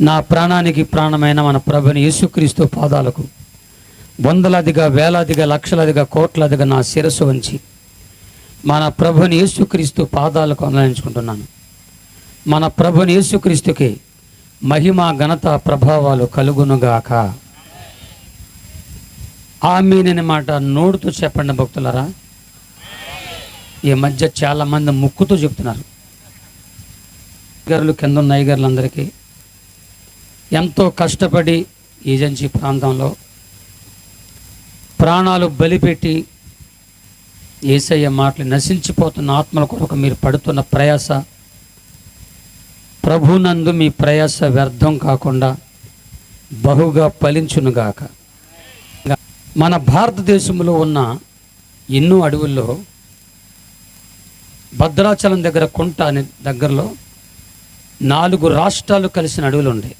నా ప్రాణానికి ప్రాణమైన మన ప్రభుని యేసుక్రీస్తు పాదాలకు వందలాదిగా వేలాదిగా లక్షలాదిగా కోట్లాదిగా నా శిరస్సు వంచి మన ప్రభుని యేసుక్రీస్తు పాదాలకు అనుసరించుకుంటున్నాను మన ప్రభుని యేసుక్రీస్తుకి మహిమ ఘనత ప్రభావాలు కలుగునుగాక. ఆమెనని మాట నోడుతూ చెప్పండి భక్తులరా. ఈ మధ్య చాలామంది ముక్కుతో ముక్కుతూ చెప్తున్నారు. గర్లు కింద ఉన్న అయ్యగారులందరికీ ఎంతో కష్టపడి ఏజెన్సీ ప్రాంతంలో ప్రాణాలు బలిపెట్టి ఏసయ్య మాటలు నశించిపోతున్న ఆత్మల కొరకు మీరు పడుతున్న ప్రయాస ప్రభునందు మీ ప్రయాస వ్యర్థం కాకుండా బహుగా ఫలించునుగాక. మన భారతదేశంలో ఉన్న ఎన్నో అడవుల్లో భద్రాచలం దగ్గర కుంట అనే దగ్గరలో నాలుగు రాష్ట్రాలు కలిసిన అడవులు ఉండేవి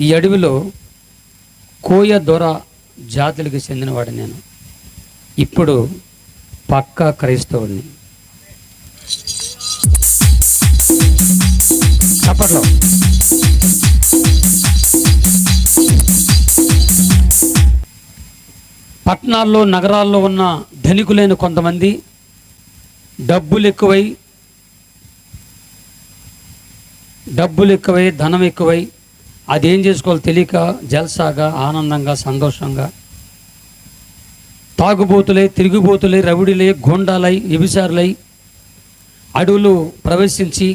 ఈ అడవిలో కోయ దొర జాతులకు చెందినవాడు నేను. ఇప్పుడు పక్కా క్రైస్తవుడిని. చప్పట్లో. పట్టణాల్లో నగరాల్లో ఉన్న ధనికులైన కొంతమంది డబ్బులు ఎక్కువై డబ్బులు ఎక్కువై ధనం ఎక్కువై అదేం చేసుకోవాలో తెలియక జల్సాగా ఆనందంగా సంతోషంగా. తాగుబోతులై తిరుగుబోతులై రవిడిలై గోండాలై ఎబిసారులై అడవులు ప్రవేశించి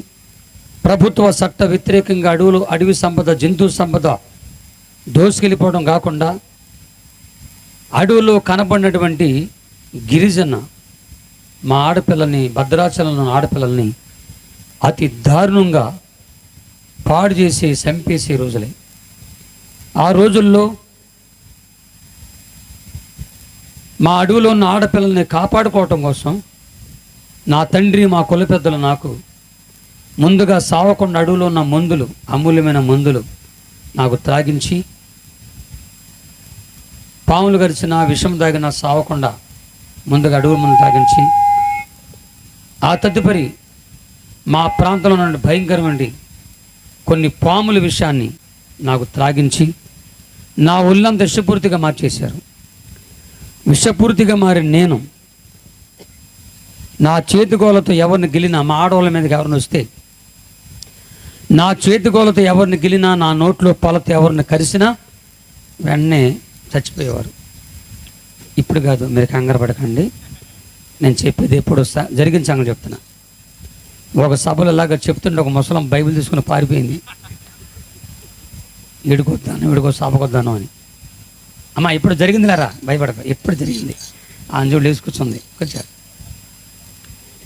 ప్రభుత్వ చట్ట వ్యతిరేకంగా అడవులు అడవి సంపద జంతు సంపద దోసుకెళ్ళిపోవడం కాకుండా అడవులో కనబడినటువంటి గిరిజన మా ఆడపిల్లల్ని భద్రాచలంలో ఆడపిల్లల్ని అతి దారుణంగా పాడు చేసి చంపేసే రోజులే. ఆ రోజుల్లో మా అడవిలో ఉన్న ఆడపిల్లల్ని కాపాడుకోవటం కోసం నా తండ్రి మా కుల పెద్దలు నాకు ముందుగా సావకుండా అడవిలో ఉన్న మందులు అమూల్యమైన మందులు నాకు త్రాగించి పాములు గరిచిన విషం తాగిన సావకుండా ముందుగా అడవులు ముందు తాగించి ఆ తదుపరి మా ప్రాంతంలో నుండి భయంకరమండి కొన్ని పాముల విషయాన్ని నాకు త్రాగించి నా ఉల్లం దశపూర్తిగా మార్చేశారు. విషపూర్తిగా మారిన నేను నా చేతిగోలతో ఎవరిని గెలినా మా ఆడవాళ్ళ మీదకి ఎవరిని వస్తే నా చేతిగోలతో ఎవరిని గెలినా నా నోట్లో పొలతో ఎవరిని కరిసినా వెంటనే చచ్చిపోయేవారు. ఇప్పుడు కాదు మీరు కంగారు పడకండి. నేను చెప్పేది ఎప్పుడు స- జరిగిన సంగతి చెప్తున్నా. ఒక సభలో లాగా చెప్తుంటే ఒక ముసలం బైబిల్ తీసుకుని పారిపోయింది. ఏడుకొద్దాను ఏడుకో సభకొద్దాను అని. అమ్మ ఇప్పుడు జరిగింది లేరా భయపడక ఎప్పుడు జరిగింది? ఆ లేచి కూర్చుంది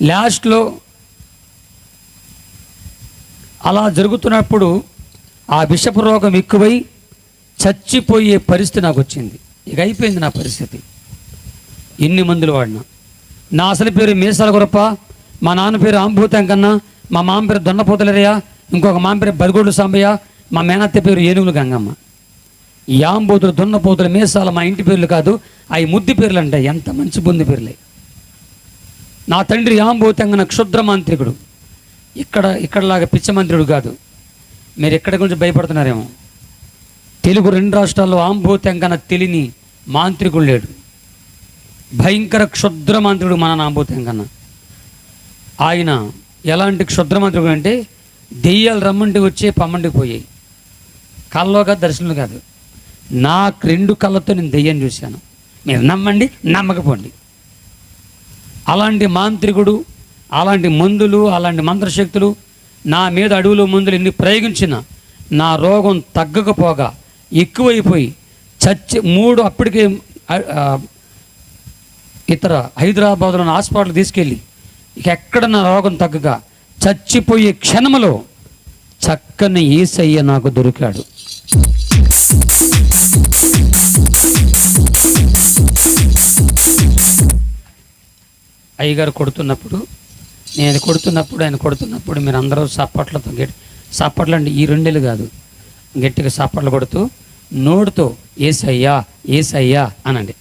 లాస్ట్లో అలా జరుగుతున్నప్పుడు ఆ విషపు రోగం ఎక్కువై చచ్చిపోయే పరిస్థితి నాకు వచ్చింది. ఇక అయిపోయింది నా పరిస్థితి. ఎన్ని మందులు వాడినా. నా అసలు పేరు మీసాల గురప్ప మా నాన్న పేరు ఆంభూతం కన్నా మా మామ పేరు దొండపోతలరయ్య ఇంకొక మామ పేరు బరిగోడు సాంబయ్య మా మేనత్త పేరు ఏనుగులు గంగమ్మ. ఈ ఆంబోతులు దున్నపోతులు మీసాలు మా ఇంటి పేర్లు కాదు అవి ముద్ది పేర్లు అంటే ఎంత మంచి బుంది పేర్లే. నా తండ్రి ఆంబోతంగన క్షుద్ర మాంత్రికుడు. ఇక్కడ ఇక్కడలాగా పిచ్చమంత్రుడు కాదు. మీరు ఎక్కడ గురించి భయపడుతున్నారేమో. తెలుగు రెండు రాష్ట్రాల్లో ఆంబోతంగన తెలిని మాంత్రికుడు లేడు. భయంకర క్షుద్ర మాంత్రికుడు మన ఆంబోతంగన ఆయన ఎలాంటి క్షుద్రమంత్రుడు అంటే దెయ్యాలు రమ్మంటే వచ్చే పమ్మంటికి పోయాయి. కళ్ళలో కాదు దర్శనం కాదు. నా రెండు కళ్ళతో నేను దెయ్యం చూశాను. మీరు నమ్మండి నమ్మకపోండి. అలాంటి మాంత్రికుడు అలాంటి మందులు అలాంటి మంత్రశక్తులు నా మీద అడవులో మందులు ఎన్ని ప్రయోగించిన నా రోగం తగ్గకపోగా ఎక్కువైపోయి చచ్చి మూడు అప్పటికే ఇతర హైదరాబాద్లో హాస్పిటల్ తీసుకెళ్ళి ఇక ఎక్కడ నా రోగం తగ్గగా చచ్చిపోయే క్షణములో చక్కని ఏసయ్య నాకు దొరికాడు. అయ్యగారు కొడుతున్నప్పుడు నేను కొడుతున్నప్పుడు ఆయన కొడుతున్నప్పుడు మీరు అందరూ సప్పట్లతో గట్టి సప్పట్లు అంటే ఈ రెండేళ్ళు కాదు. గట్టిగా సప్పట్లు కొడుతూ నోడుతో ఏసయ్యా ఏసయ్యా అనండి.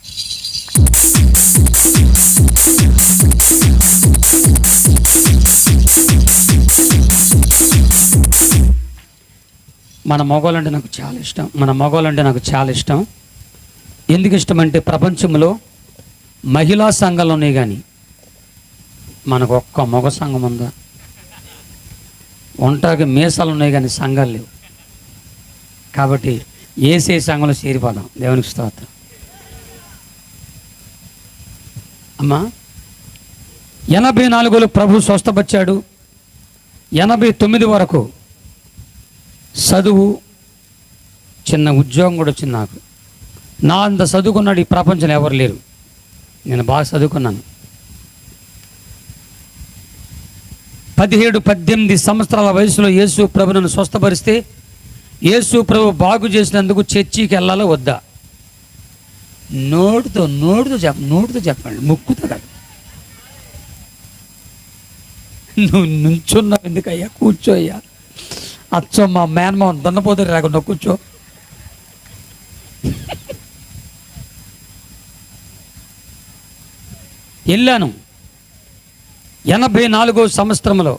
మన మగవాళ్ళంటే నాకు చాలా ఇష్టం. మన మగవాళ్ళంటే నాకు చాలా ఇష్టం. ఎందుకు ఇష్టం అంటే ప్రపంచంలో మహిళా సంఘాలు ఉన్నాయి కానీ మనకు ఒక్క మగ సంఘం ఉందా? ఒంటాకి మీసాలు ఉన్నాయి కానీ సంఘాలు లేవు. కాబట్టి ఏసే సంఘంలో చేరిపోదాం. దేవునికి స్తోత్రం. అమ్మా ఎనభై నాలుగులో ప్రభు స్వస్థపరిచాడు. ఎనభై తొమ్మిది వరకు చదువు చిన్న ఉద్యోగం కూడా వచ్చింది నాకు. నా అంత చదువుకున్నాడు ఈ ప్రపంచంలో ఎవరు లేరు. నేను బాగా చదువుకున్నాను. పదిహేడు పద్దెనిమిది సంవత్సరాల వయసులో యేసు ప్రభులను స్వస్థపరిస్తే యేసు ప్రభు బాగు చేసినందుకు చర్చికి వెళ్ళాలో వద్దా? నోటితో నోటితో చెప్ప నోటితో చెప్పండి. ముక్కుతో కాదు. నువ్వు నుంచున్నావు ఎందుకయ్యా? కూర్చో అయ్యా అచ్చో మా మేనమావన్ దున్నపోతే రాకుండా కూర్చో. వెళ్ళాను. ఎనభై నాలుగో సంవత్సరంలో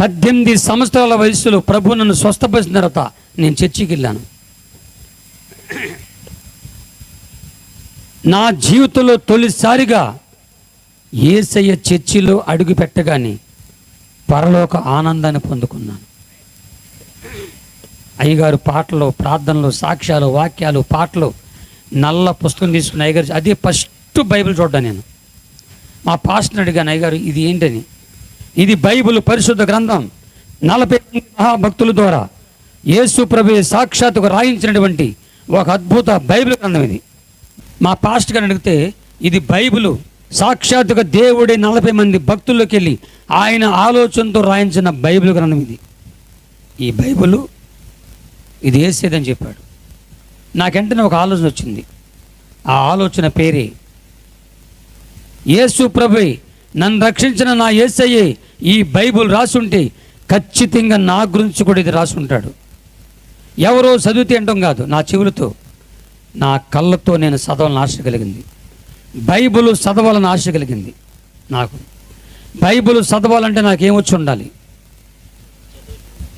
పద్దెనిమిది సంవత్సరాల వయసులో ప్రభు నన్ను స్వస్థపరిచిన తర్వాత నేను చర్చికి వెళ్ళాను. నా జీవితంలో తొలిసారిగా ఏసయ్య చర్చిలో అడుగు పెట్టగానే పరలోక ఆనందాన్ని పొందుకున్నాను. అయ్యగారు పాటలు ప్రార్థనలు సాక్ష్యాలు వాక్యాలు పాటలు నల్ల పుస్తకం తీసుకుని అయ్యగారు అదే ఫస్ట్ బైబిల్ చూడ్డా నేను. మా పాస్టర్ అడిగాను అయ్యగారు ఇది ఏంటని? ఇది బైబిల్ పరిశుద్ధ గ్రంథం. నలభై మహాభక్తుల ద్వారా యేసు ప్రభు సాక్షాత్తుగా రాయించినటువంటి ఒక అద్భుత బైబిల్ గ్రంథం ఇది. మా పాస్ట్ గారిని అడిగితే ఇది బైబిలు సాక్షాత్తుగా దేవుడే నలభై మంది భక్తుల్లోకి వెళ్ళి ఆయన ఆలోచనతో రాయించిన బైబిల్ గ్రంథం ఇది. ఈ బైబిల్ ఇది వేసేదని చెప్పాడు. నాకెంటనే ఒక ఆలోచన వచ్చింది. ఆ ఆలోచన పేరే యేసు ప్రభు నన్ను రక్షించిన నా ఏసయ్యే ఈ బైబుల్ రాసుంటే ఖచ్చితంగా నా గురించి కూడా ఇది రాసుంటాడు. ఎవరో చదివితే అంటాం కాదు నా చెవులతో నా కళ్ళతో నేను చదవాలని ఆశ కలిగింది. బైబుల్ చదవాలని ఆశ కలిగింది నాకు. బైబుల్ చదవాలంటే నాకు ఏమొచ్చి ఉండాలి?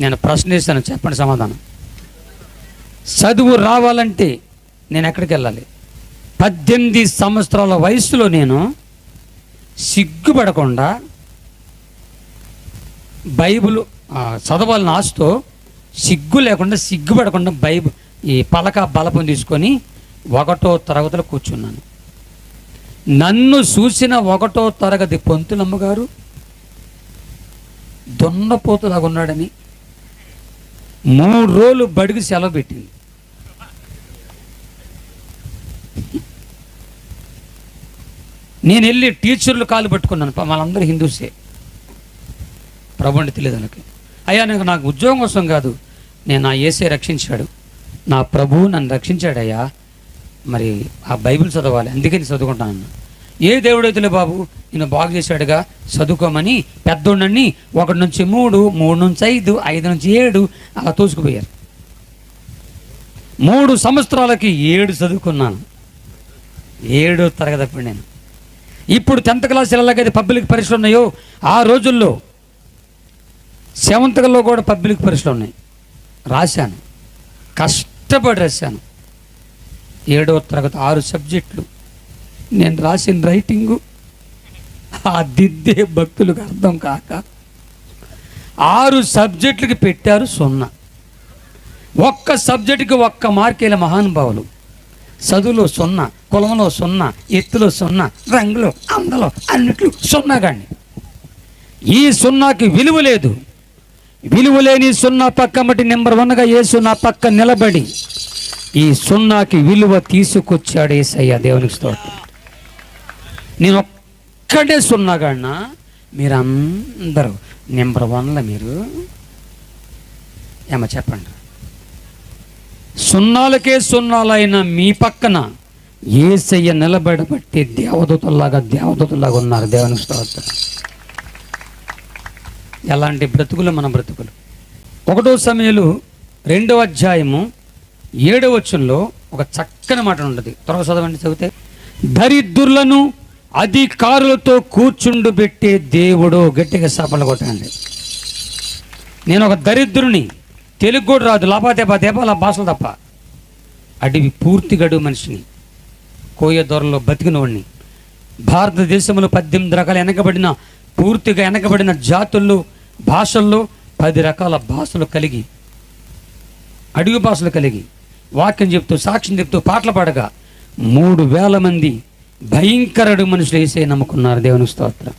నేను ప్రశ్నిస్తాను చెప్పండి సమాధానం. చదువు రావాలంటే నేను ఎక్కడికి వెళ్ళాలి? పద్దెనిమిది సంవత్సరాల వయసులో నేను సిగ్గుపడకుండా బైబుల్ చదవాలని ఆశతో సిగ్గు లేకుండా సిగ్గుపడకుండా బైబుల్ ఈ పలక బలపం తీసుకొని ఒకటో తరగతిలో కూర్చున్నాను. నన్ను చూసిన ఒకటో తరగతి పొంతులమ్మ గారు దున్నపోతులాగా ఉన్నాడని మూడు రోజులు బడికి సెలవు పెట్టింది. నేను వెళ్ళి టీచర్లు కాలు పట్టుకున్నాను వాళ్ళందరూ హిందూసే. ప్రభుండి తెలియదు వాళ్ళకి అయ్యా నాకు నాకు ఉద్యోగం కోసం కాదు నేను నా ఏసే రక్షించాడు. నా ప్రభువు నన్ను రక్షించాడయ్యా. మరి ఆ బైబిల్ చదవాలి. అందుకని చదువుకుంటాను ఏ దేవుడైతే బాబు నేను బాగు చేశాడుగా చదువుకోమని పెద్దోళ్ళని ఒకటి నుంచి మూడు మూడు నుంచి ఐదు ఐదు నుంచి ఏడు అలా తోసుకుపోయారు. మూడు సంవత్సరాలకి ఏడు చదువుకున్నాను. ఏడు తరగతి అప్పుడు నేను. ఇప్పుడు టెన్త్ క్లాస్ ఎలాగైతే పబ్లిక్ పరీక్షలు ఉన్నాయో ఆ రోజుల్లో సెవెంత్లో కూడా పబ్లిక్ పరీక్షలు ఉన్నాయి. రాశాను. కష్టపడి రాశాను. ఏడవ తరగతి ఆరు సబ్జెక్టులు. నేను రాసిన రైటింగు ఆ దిద్దే భక్తులకు అర్థం కాక ఆరు సబ్జెక్టులకి పెట్టారు సున్నా. ఒక్క సబ్జెక్టుకి ఒక్క మార్కేల మహానుభావులు. చదువులో సున్నా కులంలో సున్నా ఎత్తులో సున్నా రంగులో అందలో అన్నిట్లు సున్నా కానీ ఈ సున్నాకి విలువ లేదు. విలువ లేని సున్నా పక్క మట్టి నెంబర్ వన్గా ఏ నా పక్క నిలబడి ఈ సున్నాకి విలువ తీసుకొచ్చాడు ఏసయ్య. దేవునికి స్తోత్రం. నేను ఒక్కడే సున్నాగాడినా మీరందరూ నెంబర్ వన్లో మీరు. ఏమ చెప్పండి. సున్నాలకే సున్నాలైన మీ పక్కన ఏసయ్య నిలబడబట్టి దేవదూతల్లాగా దేవదూతల్లాగా ఉన్నారు. దేవుని స్తోత్రం. ఎలాంటి బ్రతుకులు మన బ్రతుకులు? ఒకటో సమయంలో రెండవ అధ్యాయము ఏడవ వచనంలో ఒక చక్కని మాట ఉంటుంది. త్వరగా చదవండి చదివితే. దరిద్రులను అధికారులతో కూర్చుండు పెట్టే దేవుడు గట్టిగా సపలు కొట్టండి నేను ఒక దరిద్రుని తెలుగు కూడా రాదు. లపాతేపా దేపాల భాషలు తప్ప. అడివి పూర్తి గడువు మనిషిని కోయ దొరలో బతికినవాడిని భారతదేశంలో పద్దెనిమిది రకాల వెనకబడిన పూర్తిగా వెనకబడిన జాతుల్లో భాషల్లో పది రకాల భాషలు కలిగి అడుగు భాషలు కలిగి వాక్యం చెప్తూ సాక్ష్యం చెప్తూ పాటలు పాడగా మూడు వేల మంది భయంకరుడు మనుషులు వేసే నమ్ముకున్నారు. దేవుని స్తోత్రం.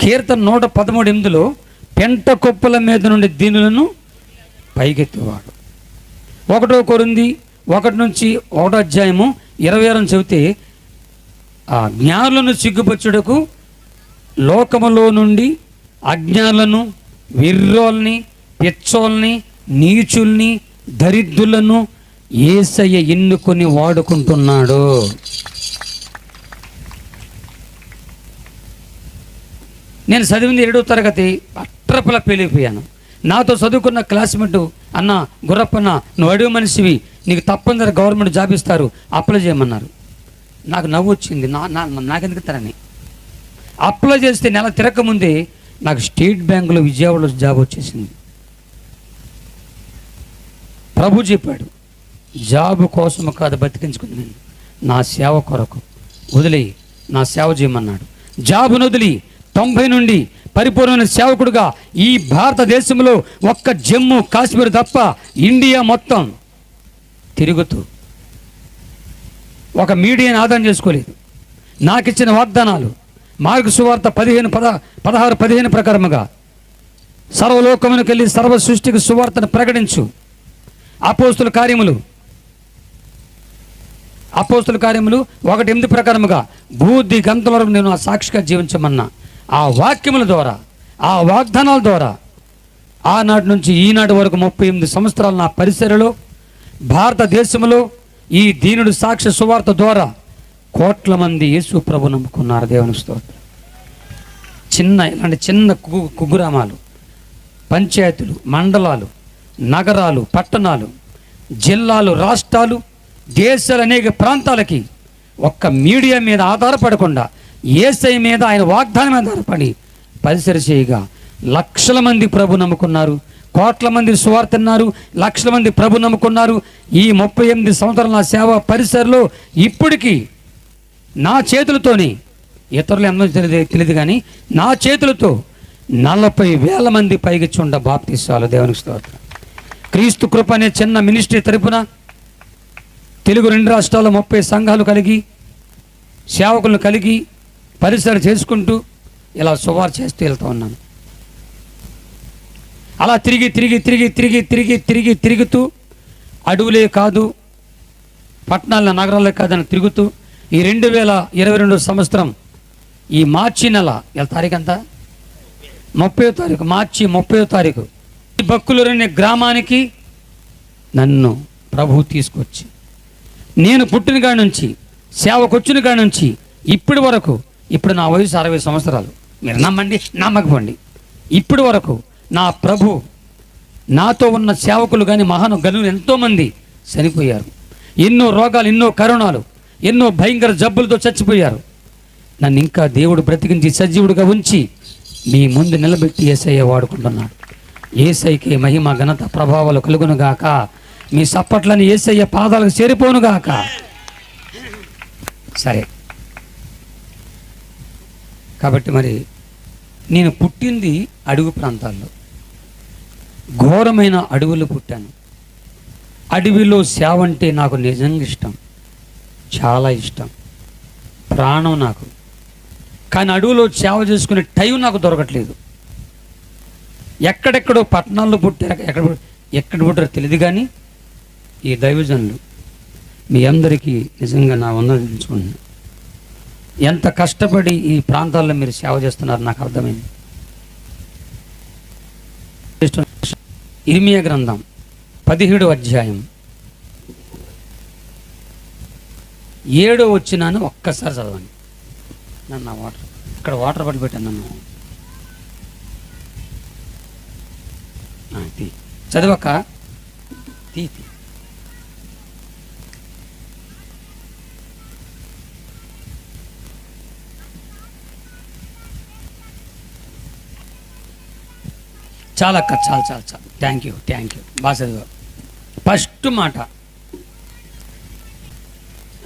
కీర్తన నూట పదమూడు ఎనిమిదిలో పెంట కుప్పల మీద నుండి దీనులను పైకెత్తేవాడు. ఒకటో కొరింది ఒకటి నుంచి ఒకటో అధ్యాయము ఇరవై ఆరు చెబితే ఆ జ్ఞానులను సిగ్గుపరచుటకు లోకములో నుండి అజ్ఞానులను విర్రోల్ని పిచ్చోల్ని నీచుల్ని దరిద్రులను ఏసయ్య ఎన్నుకొని వాడుకుంటున్నాడు. నేను చదివింది ఏడో తరగతి అట్రపల పెళ్ళిపోయాను నాతో చదువుకున్న క్లాస్మేట్ అన్న గుర్రప్పన్న నువ్వు అడుగు మనిషివి నీకు తప్పనిసరి గవర్నమెంట్ జాబ్ ఇస్తారు అప్లై చేయమన్నారు. నాకు నవ్వు వచ్చింది. నా నా నాకెందుకు తరని అప్లై చేస్తే నెల తిరగకముందే నాకు స్టేట్ బ్యాంకులో విజయవాడలో జాబ్ వచ్చేసింది. ప్రభు చెప్పాడు జాబ్ కోసం కాదు బతికించుకుంది నా సేవ కొరకు వదిలి నా సేవ చేయమన్నాడు. జాబును వదిలి తొంభై నుండి పరిపూర్ణమైన సేవకుడుగా ఈ భారతదేశంలో ఒక్క జమ్మూ కాశ్మీర్ తప్ప ఇండియా మొత్తం తిరుగుతూ ఒక మీడియాని ఆదాయం చేసుకోలేదు. నాకు ఇచ్చిన వాగ్దానాలు మార్గ సువార్త పదిహేను పద పదహారు పదిహేను ప్రకారముగా సర్వలోకమునికి వెళ్ళి సర్వ సృష్టికి సువార్తను ప్రకటించు. అపోస్తుల కార్యములు. అపోస్తుల కార్యములు ఒకటి ఎనిమిది ప్రకారముగా బూద్ధి గంతల వరకు నేను ఆ సాక్షిగా జీవించమన్నా. ఆ వాక్యముల ద్వారా ఆ వాగ్దానాల ద్వారా ఆనాటి నుంచి ఈనాటి వరకు ముప్పై ఎనిమిది సంవత్సరాలు నా పరిసరలో భారతదేశంలో ఈ దీనుడు సాక్ష్య సువార్త ద్వారా కోట్ల మంది యేసు ప్రభు నమ్ముకున్నారు. దేవుని స్తోత్రం. చిన్న ఇలాంటి చిన్న కు కుగ్రామాలు పంచాయతీలు మండలాలు నగరాలు పట్టణాలు జిల్లాలు రాష్ట్రాలు దేశాలు అనేక ప్రాంతాలకి ఒక్క మీడియా మీద ఆధారపడకుండా ఏసై మీద ఆయన వాగ్దానం ఆధారపడి పరిసర చేయగా లక్షల మంది ప్రభు నమ్ముకున్నారు కోట్ల మంది సువార్తన్నారు లక్షల మంది ప్రభు నమ్ముకున్నారు. ఈ ముప్పై ఎనిమిది సంవత్సరాల నా సేవ పరిసరలో ఇప్పటికీ నా చేతులతోని ఇతరులు ఎన్నో తెలియదు తెలియదు కానీ నా చేతులతో నలభై వేల మంది పైకి చుండ బాప్తిస్తాలు దేవునికి స్తోత్రం. క్రీస్తు కృప అనే చిన్న మినిస్ట్రీ తరపున తెలుగు రెండు రాష్ట్రాల్లో ముప్పై సంఘాలు కలిగి సేవకులను కలిగి పరిసర చేసుకుంటూ ఇలా సువార్ చేస్తూ వెళ్తూ ఉన్నాను. అలా తిరిగి తిరిగి తిరిగి తిరిగి తిరిగి తిరిగి తిరుగుతూ అడవులే కాదు పట్టణాల నగరాలే కాదని తిరుగుతూ ఈ రెండు వేల ఇరవై రెండు సంవత్సరం ఈ మార్చి నెల ఇలా తారీఖు ఎంత? ముప్పై తారీఖు మార్చి ముప్పై తారీఖు. భక్తులు అనే గ్రామానికి నన్ను ప్రభువు తీసుకొచ్చి నేను పుట్టిన కాడి నుంచి సేవకొచ్చిన కాడి నుంచి ఇప్పటి వరకు ఇప్పుడు నా వయసు అరవై సంవత్సరాలు. మీరు నమ్మండి నమ్మకపోండి. ఇప్పటి వరకు నా ప్రభు నాతో ఉన్న సేవకులు కానీ మహాను గనులు ఎంతోమంది చనిపోయారు. ఎన్నో రోగాలు ఎన్నో కరోనాలు ఎన్నో భయంకర జబ్బులతో చచ్చిపోయారు. నన్ను ఇంకా దేవుడు బ్రతికించి సజీవుడిగా ఉంచి మీ ముందు నిలబెట్టి ఏసయ్య వాడుకుంటున్నాడు. ఏసైకి మహిమ ఘనత ప్రభావాలు కలుగునుగాక మీ సప్పట్లని ఏసయ్య పాదాలకు చేరిపోనుగాక సరే. కాబట్టి మరి నేను పుట్టింది అడుగు ప్రాంతాల్లో. ఘోరమైన అడవులు పుట్టాను. అడవిలో సేవ అంటే నాకు నిజంగా ఇష్టం. చాలా ఇష్టం. ప్రాణం నాకు. కానీ అడవిలో సేవ చేసుకునే టైం నాకు దొరకట్లేదు. ఎక్కడెక్కడో పట్టణాల్లో పుట్టారు ఎక్కడ ఎక్కడ పుట్టారో తెలియదు కానీ ఈ దైవజనులు మీ అందరికీ నిజంగా నా వందనించుకుంటున్నాను ఎంత కష్టపడి ఈ ప్రాంతాల్లో మీరు సేవ చేస్తున్నారు నాకు అర్థమైంది. ఇర్మియ గ్రంథం పదిహేడు అధ్యాయం ఏడో వచ్చినాను ఒక్కసారి చదవండి. నన్ను నా వాటర్ ఇక్కడ వాటర్ పట్టి పెట్టాను నన్ను. తీ చదవక? తీ తీ చాలా చాలు చాలు. చాలు థ్యాంక్ యూ థ్యాంక్ యూ బాగా చదివా ఫస్ట్ మాట.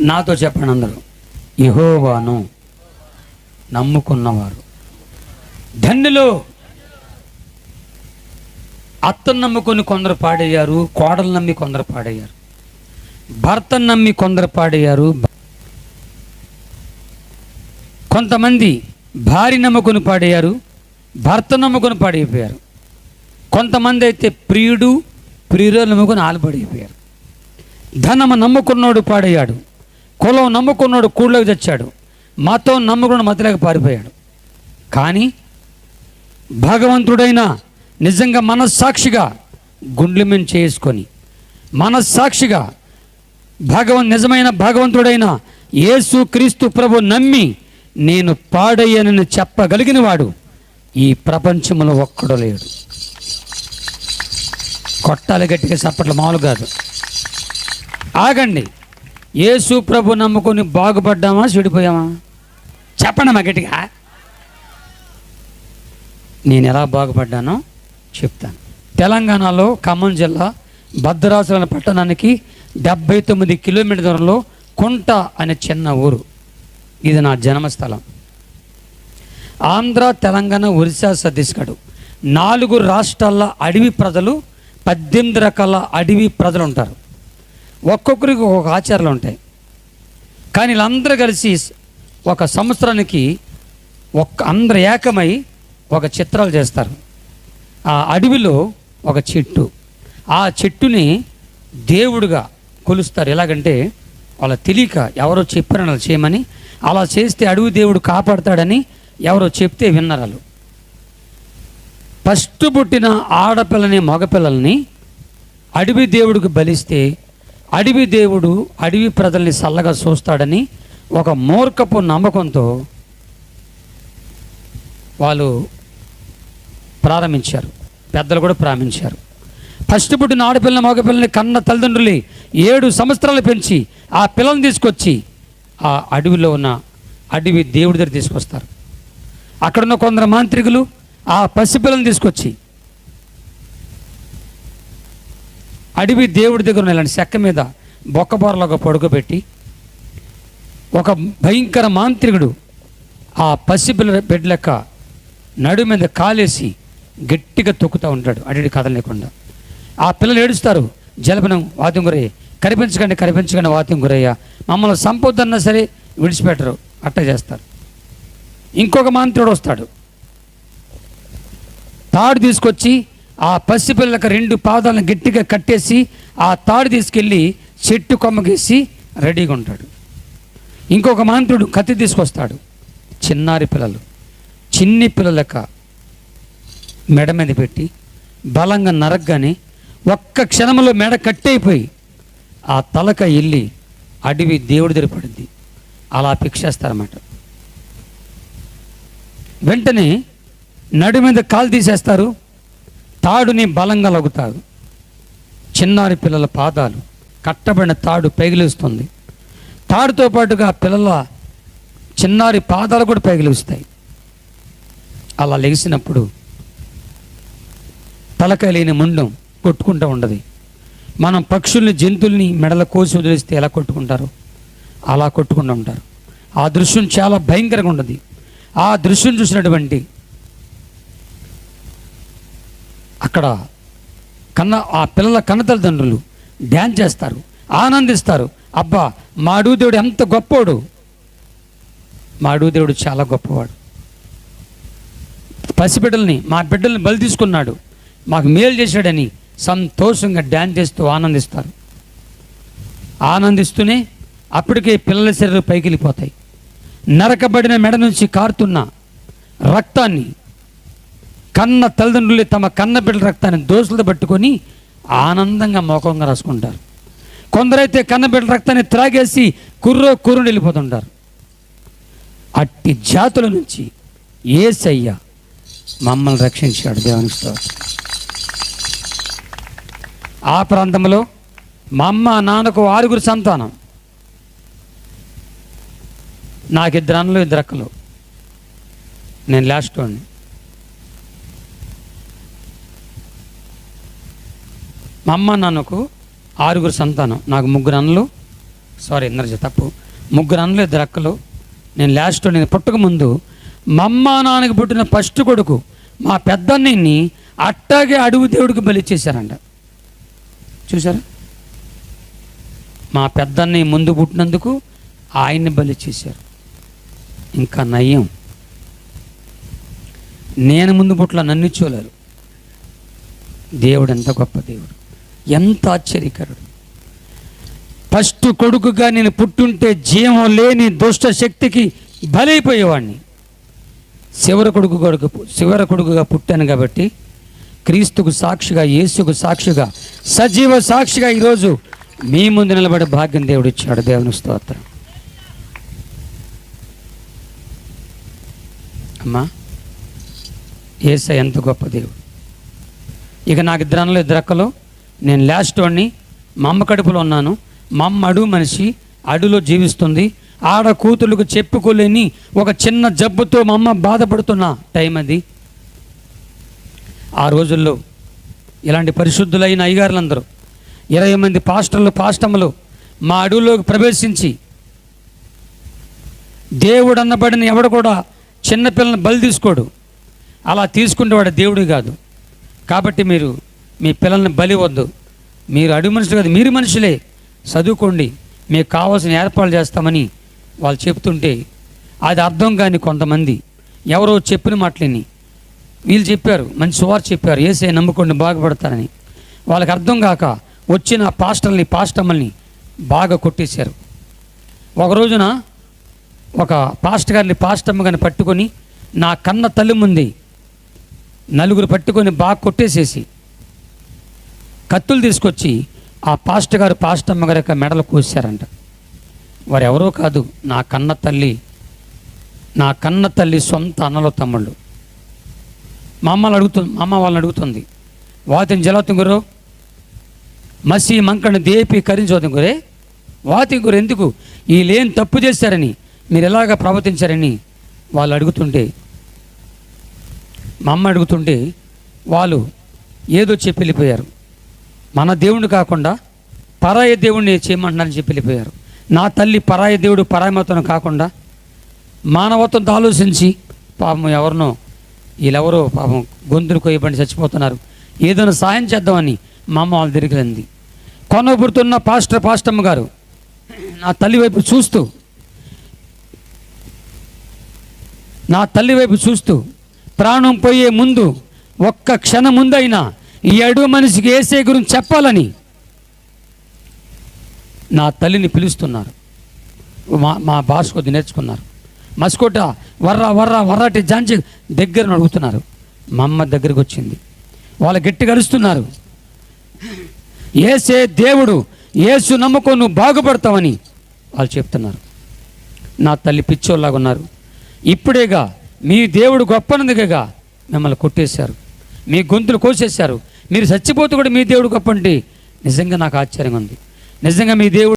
నాతో చెప్పండి అందరూ. యహోవాను నమ్ముకున్నవారు. ధన్యులు. అత్తను నమ్ముకొని కొందరు పాడయ్యారు కోడలు నమ్మి కొందరు పాడయ్యారు. భర్తను నమ్మి కొందరు పాడయ్యారు. కొంతమంది భార్య నమ్ముకొని పాడయ్యారు భర్త నమ్ముకొని పాడైపోయారు. కొంతమంది అయితే ప్రియుడు ప్రియురాలు నమ్ముకొని ఆలుపడైపోయారు ధనము నమ్ముకున్నోడు పాడయ్యాడు కులం నమ్ముకున్నోడు కూళ్ళకి తెచ్చాడు మతం నమ్ముకున్న మతలేక పారిపోయాడు. కానీ భగవంతుడైన నిజంగా మనస్సాక్షిగా గుండెల చేసుకొని మనస్సాక్షిగా భగవన్ నిజమైన భగవంతుడైన యేసు క్రీస్తు ప్రభు నమ్మి నేను పాడయ్యనని చెప్పగలిగిన వాడు ఈ ప్రపంచంలో ఒక్కడు లేడు. కొట్టాలి గట్టిగా చప్పట్లు మామూలు కాదు. ఆగండి. యేసు ప్రభు నమ్ముకొని బాగుపడ్డామా చెడిపోయామా? చెప్పండమా గట్టిగా. నేను ఎలా బాగుపడ్డానో చెప్తాను. తెలంగాణలో ఖమ్మం జిల్లా భద్రాచలం పట్టణానికి డెబ్బై తొమ్మిది కిలోమీటర్ దూరంలో కుంట అనే చిన్న ఊరు. ఇది నా జన్మస్థలం. ఆంధ్ర తెలంగాణ ఒరిస్సా ఛత్తీస్గఢ్ నాలుగు రాష్ట్రాల అడవి ప్రజలు పద్దెనిమిది రకాల అడవి ప్రజలు ఉంటారు. ఒక్కొక్కరికి ఒక్కొక్క ఆచారాలు ఉంటాయి. కానీ వీళ్ళందరూ కలిసి ఒక సంవత్సరానికి ఒక్క అందరు ఏకమై ఒక చిత్రాలు చేస్తారు. ఆ అడవిలో ఒక చెట్టు. ఆ చెట్టుని దేవుడుగా కొలుస్తారు. ఎలాగంటే వాళ్ళ తెలియక ఎవరో చెప్పారని అలా చేయమని అలా చేస్తే అడవి దేవుడు కాపాడతాడని ఎవరో చెప్తే విన్నారు ఫస్ట్ పుట్టిన ఆడపిల్లని మగపిల్లల్ని అడవి దేవుడికి బలిస్తే అడవి దేవుడు అడవి ప్రజల్ని చల్లగా చూస్తాడని ఒక మూర్ఖపు నమ్మకంతో వాళ్ళు ప్రారంభించారు. పెద్దలు కూడా ప్రారంభించారు ఫస్ట్ పుట్టిన ఆడపిల్ల మగపిల్లని కన్న తల్లిదండ్రులు ఏడు సంవత్సరాలు పెంచి ఆ పిల్లల్ని తీసుకొచ్చి ఆ అడవిలో ఉన్న అడవి దేవుడి దగ్గర తీసుకొస్తారు. అక్కడున్న కొందరు మాంత్రికులు ఆ పసిపిల్లని తీసుకొచ్చి అడవి దేవుడి దగ్గర ఉన్న ఇలాంటి చెక్క మీద బొక్కబోరలాగా పడుకోబెట్టి ఒక భయంకర మాంత్రికుడు ఆ పసిపిల్ల బిడ్డ లెక్క నడు మీద కాలేసి గట్టిగా తొక్కుతూ ఉంటాడు. అడిడి కదలలేకుండా ఆ పిల్లలు ఏడుస్తారు. జలపనం వాతం గురయ్య. కనిపించకండి కనిపించకండి వాతం గురయ్య. మమ్మల్ని సంపొద్దన్నా సరే విడిచిపెట్టరు. అట్ట చేస్తారు. ఇంకొక మంత్రుడు వస్తాడు. తాడు తీసుకొచ్చి ఆ పసిపిల్లకి రెండు పాదాలను గట్టిగా కట్టేసి ఆ తాడు తీసుకెళ్ళి చెట్టు కొమ్మకేసి రెడీగా ఉంటాడు. ఇంకొక మంత్రుడు కత్తి తీసుకొస్తాడు. చిన్నారి పిల్లలు. చిన్ని పిల్లలక మెడ మీద పెట్టి బలంగా నరగ్గానే ఒక్క క్షణంలో మెడ కట్టయిపోయి ఆ తలక వెళ్ళి అడవి దేవుడి దగ్గర పడింది. అలా పిక్షేస్తారన్నమాట వెంటనే నడు మీద కాలు తీసేస్తారు. తాడుని బలంగా లగుతారు. చిన్నారి పిల్లల పాదాలు కట్టబడిన తాడు పెగిలిస్తుంది. తాడుతో పాటుగా పిల్లల చిన్నారి పాదాలు కూడా పెగిలిస్తాయి. అలా లెగిసినప్పుడు తలకాయ లేని ముండం కొట్టుకుంటూ ఉండదు. మనం పక్షుల్ని జంతువుల్ని మెడల కోసి వదిలేస్తే ఎలా కొట్టుకుంటారు? అలా కొట్టుకుంటూ ఉంటారు. ఆ దృశ్యం చాలా భయంకరంగా ఉండదు. ఆ దృశ్యం చూసినటువంటి అక్కడ కన్న ఆ పిల్లల కన్న తల్లిదండ్రులు డ్యాన్స్ చేస్తారు ఆనందిస్తారు. అబ్బా మా దేవుడు ఎంత గొప్పోడు. మా దేవుడు చాలా గొప్పవాడు. పసిబిడ్డల్ని మా బిడ్డల్ని బలి తీసుకున్నాడు. మాకు మేలు చేశాడని సంతోషంగా డ్యాన్స్ చేస్తూ ఆనందిస్తారు. ఆనందిస్తూనే అప్పటికే పిల్లల శరీరం పైకి వెళ్ళిపోతాయి. నరకబడిన మెడ నుంచి కారుతున్న రక్తాన్ని కన్న తల్లిదండ్రులు తమ కన్న బిడ్డల రక్తాన్ని దోసులు పట్టుకొని ఆనందంగా మోకంగా రాసుకుంటారు. కొందరైతే కన్న బిడ్డల రక్తాన్ని త్రాగేసి కుర్రో కుర్రుని వెళ్ళిపోతుంటారు. అట్టి జాతుల నుంచి ఏసయ్య మమ్మల్ని రక్షించాడు దేవుని స్తోత్రం. ఆ ప్రాంతంలో మా అమ్మ నాన్నకు ఆరుగురు సంతానం. నాకు ఇద్దరు అన్నలు ఇద్దరు అక్కలు నేను లాస్ట్ వాడిని. మా అమ్మ నాన్నకు ఆరుగురు సంతానం. నాకు ముగ్గురు అన్నలు సారీ ఇంద్రజ తప్పు. ముగ్గురు అన్నలు ఇద్దరు అక్కలు నేను లాస్ట్ నేను పుట్టక ముందు మా అమ్మ నాన్నకి పుట్టిన ఫస్ట్ కొడుకు మా పెద్దన్నయ్యని అట్టాగే అడుగు దేవుడికి బలి బలిచ్చేశారంట చూసారా మా పెద్దన్నయ్య ముందు పుట్టినందుకు ఆయన్ని బలిచ్చేశారు ఇంకా నయం. నేను ముందు పుట్ల నన్ను చూలేరు దేవుడు ఎంత గొప్ప దేవుడు. ఎంత ఆశ్చర్యకరుడు. ఫస్ట్ కొడుకుగా నేను పుట్టుంటే జీవం లేని దుష్ట శక్తికి బలైపోయేవాడిని. శివర కొడుకు కొడుకు శివర కొడుకుగా పుట్టాను కాబట్టి క్రీస్తుకు సాక్షిగా యేసుకు సాక్షిగా సజీవ సాక్షిగా ఈరోజు మీ ముందు నిలబడే భాగ్యం దేవుడు ఇచ్చాడు దేవుని స్తోత్రం. అమ్మా ఏస ఎంత గొప్ప దేవుడు. ఇక నాకు ఇద్దరు అన్నలు ఇద్దరు అక్కలు నేను లాస్ట్ వాడిని. మా అమ్మ కడుపులో ఉన్నాను. మా అమ్మ అడుగు మనిషి అడులో జీవిస్తుంది. ఆడ కూతుళ్ళకు చెప్పుకోలేని ఒక చిన్న జబ్బుతో మా అమ్మ బాధపడుతున్న టైం అది. ఆ రోజుల్లో ఇలాంటి పరిశుద్ధులైన అయ్యగారులందరూ ఇరవై మంది పాస్టర్లు పాస్టములు మా అడవులోకి ప్రవేశించి దేవుడు అన్నబడిన ఎవడు కూడా చిన్నపిల్లని బలి తీసుకోడు. అలా తీసుకుంటే వాడు దేవుడు కాదు. కాబట్టి మీరు మీ పిల్లల్ని బలి వద్దు. మీరు అడుగు మనుషులు కాదు మీరు మనుషులే. చదువుకోండి. మీకు కావాల్సిన ఏర్పాట్లు చేస్తామని వాళ్ళు చెప్తుంటే అది అర్థం కాని కొంతమంది ఎవరో చెప్పిన మాటలని వీళ్ళు చెప్పారు మంచి సువార్ చెప్పారు ఏసే నమ్ముకోండి బాగుపడతారని. వాళ్ళకి అర్థం కాక వచ్చిన పాస్టర్ని పాస్టమ్మల్ని బాగా కొట్టేశారు. ఒక రోజున ఒక పాస్ట్ గారిని పాస్టమ్మ గారిని పట్టుకొని నా కన్న తల్లి ముందు నలుగురు పట్టుకొని బాగా కొట్టేసేసి కత్తులు తీసుకొచ్చి ఆ పాస్ట్ గారు పాస్టమ్మ గారి యొక్క మెడలు కోసారంట. వారు ఎవరో కాదు నా కన్న తల్లి నా కన్న తల్లి సొంత అన్నలో తమ్ముళ్ళు. మా అమ్మలు అడుగుతుంది మా అమ్మ వాళ్ళని అడుగుతుంది. వాతిని జలతుంగురు మసి మంకను దేపి వాతి వాతింగురు ఎందుకు? ఈ లేని తప్పు చేశారని మీరు ఎలాగ ప్రవర్తించారని వాళ్ళు అడుగుతుంటే మా అమ్మ అడుగుతుంటే వాళ్ళు ఏదో చెప్పి వెళ్ళిపోయారు. మన దేవుడు కాకుండా పరాయ దేవుడిని చేయమంటున్నారని చెప్పి వెళ్ళిపోయారు. నా తల్లి పరాయ దేవుడు పరాయమతను కాకుండా మానవత్వంతో ఆలోచించి పాపం ఎవరినో వీళ్ళెవరో పాపం గొంతులు కొయ్యబడి చచ్చిపోతున్నారు. ఏదైనా సాయం చేద్దామని మా అమ్మ వాళ్ళ దగ్గరికి కొనబుడుతున్న పాస్టర్ పాస్టమ్మ గారు నా తల్లి వైపు చూస్తూ నా తల్లి వైపు చూస్తూ ప్రాణం పోయే ముందు ఒక్క క్షణం ముందైనా ఈ అడుగు మనిషికి ఏసే గురించి చెప్పాలని నా తల్లిని పిలుస్తున్నారు. మా మా భాష కొద్ది నేర్చుకున్నారు. మస్కోట వర్ర వర్ర వర్రటి జాంచి దగ్గర అడుగుతున్నారు. మా అమ్మ దగ్గరికి వచ్చింది. వాళ్ళు గట్టి కలుస్తున్నారు ఏసే దేవుడు ఏసు నమ్మకం నువ్వు బాగుపడతావని వాళ్ళు చెప్తున్నారు. నా తల్లి పిచ్చోళ్ళలాగా ఉన్నారు. ఇప్పుడేగా మీ దేవుడు గొప్పనందుకేగా మిమ్మల్ని కొట్టేశారు. మీ గొంతులు కోసేశారు. మీరు చచ్చిపోతే కూడా మీ దేవుడు గొప్పండి నిజంగా నాకు ఆశ్చర్యంగా ఉంది. నిజంగా మీ దేవుడు